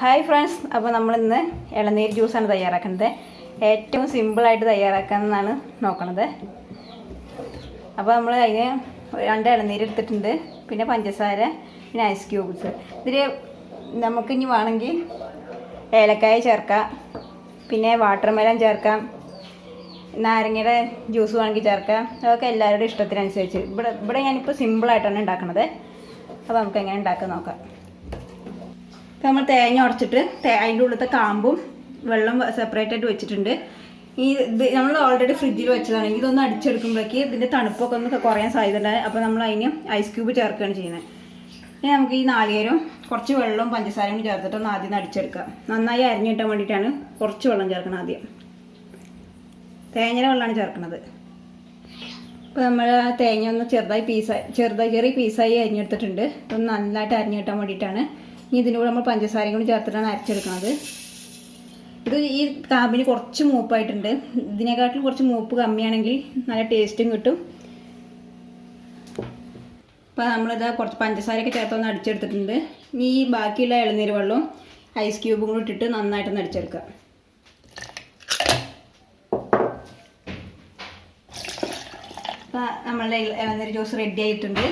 Hi friends അപ്പോൾ നമ്മൾ ഇന്ന് ഇളനീർ ജ്യൂസാണ് തയ്യാറാക്കുന്നത്. ഏറ്റവും സിമ്പിളായിട്ട് തയ്യാറാക്കാമെന്നാണ് നോക്കണത്. അപ്പോൾ നമ്മൾ അതിന് രണ്ട് ഇളനീർ എടുത്തിട്ടുണ്ട്. പിന്നെ പഞ്ചസാര പിന്നെ ഐസ് ക്യൂബ്സ് ഇതിൽ നമുക്ക് ഇനി വേണമെങ്കിൽ ഏലക്കായ ചേർക്കാം. പിന്നെ വാട്ടർ മെലൺ ചേർക്കാം. നാരങ്ങയുടെ ജ്യൂസ് വേണമെങ്കിൽ ചേർക്കാം. അതൊക്കെ എല്ലാവരുടെ ഇഷ്ടത്തിനനുസരിച്ച്. ഇവിടെ ഇവിടെ ഞാനിപ്പോൾ സിമ്പിളായിട്ടാണ് ഉണ്ടാക്കുന്നത് അപ്പോൾ നമുക്ക് എങ്ങനെ ഉണ്ടാക്കാൻ നോക്കാം. നമ്മൾ തേങ്ങ ഉടച്ചിട്ട് അതിന്റെ ഉള്ളത്തെ കാമ്പും വെള്ളം സെപ്പറേറ്റ് ആയിട്ട് വെച്ചിട്ടുണ്ട്. ഈ ഇത് നമ്മൾ ഓൾറെഡി ഫ്രിഡ്ജിൽ വെച്ചതാണ്. ഇതൊന്ന് അടിച്ചെടുക്കുമ്പോഴേക്ക് ഇതിന്റെ തണുപ്പൊക്കെ ഒന്ന് കുറയാൻ സാധ്യതയുണ്ട് അപ്പോൾ നമ്മൾ അതിന് ഐസ് ക്യൂബ് ചേർക്കുകയാണ് ചെയ്യുന്നത്. ഇനി നമുക്ക് ഈ നാളികേരം കുറച്ച് വെള്ളവും പഞ്ചസാരയും ചേർത്തിട്ട് ഒന്ന് ആദ്യം അടിച്ചെടുക്കുക അടിച്ചെടുക്കാം. നന്നായി അരിഞ്ഞു കിട്ടാൻ വേണ്ടിയിട്ടാണ് കുറച്ച് വെള്ളം ചേർക്കണം ആദ്യം. തേങ്ങയുടെ വെള്ളമാണ് ചേർക്കുന്നത്. ഇപ്പോൾ നമ്മൾ തേങ്ങ ഒന്ന് ചെറുതായി പീസായി ചെറുതായി ചെറിയ പീസായി അരിഞ്ഞെടുത്തിട്ടുണ്ട്. ഒന്ന് നന്നായിട്ട് അരിഞ്ഞു കിട്ടാൻ വേണ്ടിയിട്ടാണ് ഇനി ഇതിന്റെ കൂടെ നമ്മൾ പഞ്ചസാരയും കൂടി ചേർത്തിട്ടാണ് അരച്ചെടുക്കുന്നത് ഇത് ഈ കാമ്പിന് കുറച്ച് മൂപ്പായിട്ടുണ്ട്. ഇതിനെക്കാട്ടിലും കുറച്ച് മൂപ്പ് കമ്മിയാണെങ്കിൽ നല്ല ടേസ്റ്റും കിട്ടും. അപ്പോൾ നമ്മളിത് കുറച്ച് പഞ്ചസാരയൊക്കെ ചേർത്തൊന്ന് അടിച്ചെടുത്തിട്ടുണ്ട്. ഇനി ഈ ബാക്കിയുള്ള ഇളനീര് വെള്ളവും ഐസ് ക്യൂബും കൂടി ഇട്ടിട്ട് നന്നായിട്ടൊന്ന് അടിച്ചെടുക്കുക അപ്പോൾ നമ്മളുടെ ഇളനീര് ജ്യൂസ് റെഡി ആയിട്ടുണ്ട്.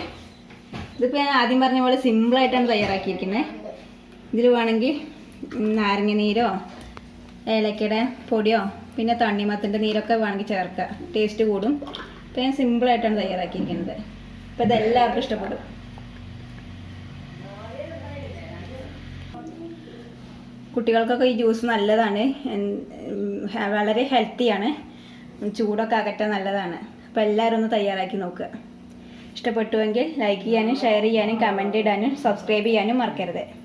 ഇതിപ്പോൾ ഞാൻ ആദ്യം പറഞ്ഞ പോലെ സിമ്പിളായിട്ടാണ് തയ്യാറാക്കിയിരിക്കുന്നത് ഇതിൽ വേണമെങ്കിൽ നാരങ്ങ നീരോ ഏലക്കയുടെ പൊടിയോ പിന്നെ തണ്ണിമത്തിന്റെ നീരൊക്കെ വേണമെങ്കിൽ ചേർക്കുക. ടേസ്റ്റ് കൂടും. ഇപ്പം ഞാൻ സിമ്പിളായിട്ടാണ് തയ്യാറാക്കിയിരിക്കുന്നത്. അപ്പം ഇതെല്ലാവർക്കും ഇഷ്ടപ്പെടും. കുട്ടികൾക്കൊക്കെ ഈ ജ്യൂസ് നല്ലതാണ്. വളരെ ഹെൽത്തിയാണ് ചൂടൊക്കെ അകറ്റാൻ നല്ലതാണ്. അപ്പോൾ എല്ലാവരും ഒന്ന് തയ്യാറാക്കി നോക്കുക. ഇഷ്ടപ്പെട്ടുവെങ്കിൽ ലൈക്ക് ചെയ്യാനും ഷെയർ ചെയ്യാനും കമന്റ് ഇടാനും സബ്സ്ക്രൈബ് ചെയ്യാനും മറക്കരുത്.